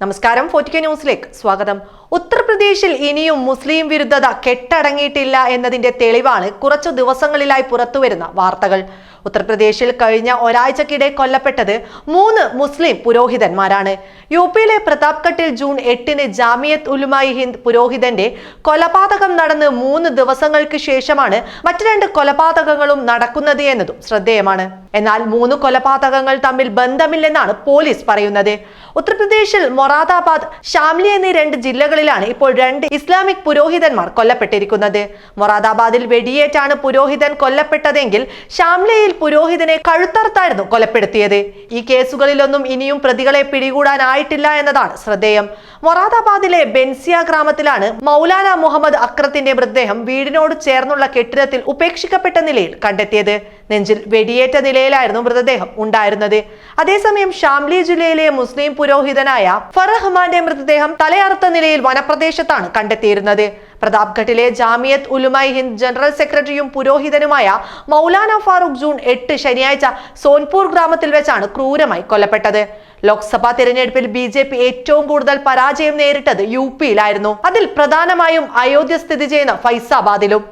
നമസ്കാരം ഫോർട്ടിക്ക ന്യൂസിലേക്ക് സ്വാഗതം. ഉത്തർപ്രദേശിൽ ഇനിയും മുസ്ലിം വിരുദ്ധത കെട്ടടങ്ങിയിട്ടില്ല എന്നതിന്റെ തെളിവാണ് കുറച്ചു ദിവസങ്ങളിലായി പുറത്തുവരുന്ന വാർത്തകൾ. ഉത്തർപ്രദേശിൽ കഴിഞ്ഞ ഒരാഴ്ചക്കിടെ കൊല്ലപ്പെട്ടത് മൂന്ന് മുസ്ലിം പുരോഹിതന്മാരാണ്. യു പിയിലെ പ്രതാപ്ഘട്ടിൽ ജൂൺ എട്ടിന് ജാമിയത്ത് ഉലുമായി ഹിന്ദ് പുരോഹിതന്റെ കൊലപാതകം നടന്ന് മൂന്ന് ദിവസങ്ങൾക്ക് ശേഷമാണ് മറ്റു രണ്ട് കൊലപാതകങ്ങളും നടക്കുന്നത് എന്നതും ശ്രദ്ധേയമാണ്. എന്നാൽ മൂന്ന് കൊലപാതകങ്ങൾ തമ്മിൽ ബന്ധമില്ലെന്നാണ് പോലീസ് പറയുന്നത്. ഉത്തർപ്രദേശിൽ മൊറാദാബാദ് ഷാംലി എന്നീ രണ്ട് ജില്ലകളിലാണ് ഇപ്പോൾ രണ്ട് ഇസ്ലാമിക് പുരോഹിതന്മാർ കൊല്ലപ്പെട്ടിരിക്കുന്നത്. മൊറാദാബാദിൽ വെടിയേറ്റാണ് പുരോഹിതൻ കൊല്ലപ്പെട്ടതെങ്കിൽ ഷാംലയിൽ പുരോഹിതനെ കഴുത്തറുത്തായിരുന്നു കൊലപ്പെടുത്തിയത്. ഈ കേസുകളിലൊന്നും ഇനിയും പ്രതികളെ പിടികൂടാനായിട്ടില്ല എന്നതാണ് ശ്രദ്ധേയം. മൊറാദാബാദിലെ ബെൻസിയ ഗ്രാമത്തിലാണ് മൗലാന മുഹമ്മദ് അക്രത്തിന്റെ മൃതദേഹം വീടിനോട് ചേർന്നുള്ള കെട്ടിടത്തിൽ ഉപേക്ഷിക്കപ്പെട്ട നിലയിൽ കണ്ടെത്തിയത്. നെഞ്ചിൽ വെടിയേറ്റ നിലയിലായിരുന്നു മൃതദേഹം ഉണ്ടായിരുന്നത്. അതേസമയം ഷാംലി ജില്ലയിലെ മുസ്ലിം പുരോഹിതനായ ഫറഹ്മാന്റെ മൃതദേഹം തലയറുത്ത നിലയിൽ വനപ്രദേശത്താണ് കണ്ടെത്തിയിരുന്നത്. പ്രതാപ്ഘട്ടിലെ ജാമിയത്ത് ഉലുമായി ഹിന്ദ് ജനറൽ സെക്രട്ടറിയും പുരോഹിതനുമായ മൗലാന ഫാറൂഖ് ജൂൺ എട്ട് ശനിയാഴ്ച സോൻപൂർ ഗ്രാമത്തിൽ വെച്ചാണ് ക്രൂരമായി കൊല്ലപ്പെട്ടത്. ലോക്സഭാ തെരഞ്ഞെടുപ്പിൽ ബി ജെ പി ഏറ്റവും കൂടുതൽ പരാജയം നേരിട്ടത് യു പിയിലായിരുന്നു. അതിൽ പ്രധാനമായും അയോധ്യ സ്ഥിതി ചെയ്യുന്ന ഫൈസാബാദിലും.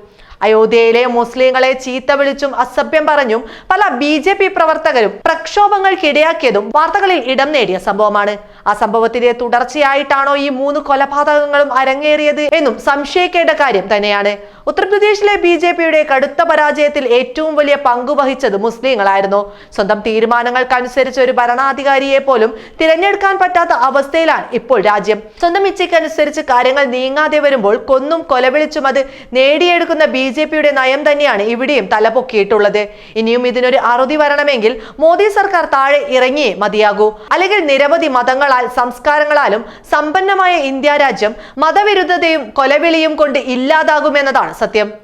അയോധ്യയിലെ മുസ്ലിങ്ങളെ ചീത്ത വിളിച്ചും അസഭ്യം പറഞ്ഞും പല ബി ജെ പി പ്രവർത്തകരും പ്രക്ഷോഭങ്ങൾക്കിടയാക്കിയതും വാർത്തകളിൽ ഇടം നേടിയ സംഭവമാണ്. ആ സംഭവത്തിന്റെ തുടർച്ചയായിട്ടാണോ ഈ മൂന്ന് കൊലപാതകങ്ങളും അരങ്ങേറിയത് എന്നും സംശയിക്കേണ്ട കാര്യം തന്നെയാണ്. ഉത്തർപ്രദേശിലെ ബി ജെ പിയുടെ കടുത്ത പരാജയത്തിൽ ഏറ്റവും വലിയ പങ്കുവഹിച്ചത് മുസ്ലിങ്ങളായിരുന്നു. സ്വന്തം തീരുമാനങ്ങൾക്കനുസരിച്ച് ഒരു ഭരണാധികാരിയെ പോലും തിരഞ്ഞെടുക്കാൻ പറ്റാത്ത അവസ്ഥയിലാണ് ഇപ്പോൾ രാജ്യം. സ്വന്തം ഇച്ഛയ്ക്കനുസരിച്ച് കാര്യങ്ങൾ നീങ്ങാതെ വരുമ്പോൾ കൊന്നും കൊലവിളിച്ചും അത് നേടിയെടുക്കുന്ന ബി ജെ പിയുടെ നയം തന്നെയാണ് ഇവിടെയും തലപൊക്കിയിട്ടുള്ളത്. ഇനിയും ഇതിനൊരു അറുതി വരണമെങ്കിൽ മോദി സർക്കാർ താഴെ ഇറങ്ങിയേ മതിയാകൂ. അല്ലെങ്കിൽ നിരവധി മതങ്ങളാൽ സംസ്കാരങ്ങളാലും സമ്പന്നമായ ഇന്ത്യ രാജ്യം മതവിരുദ്ധതയും കൊലവിളിയും കൊണ്ട് ഇല്ലാതാകുമെന്നതാണ് സത്യം.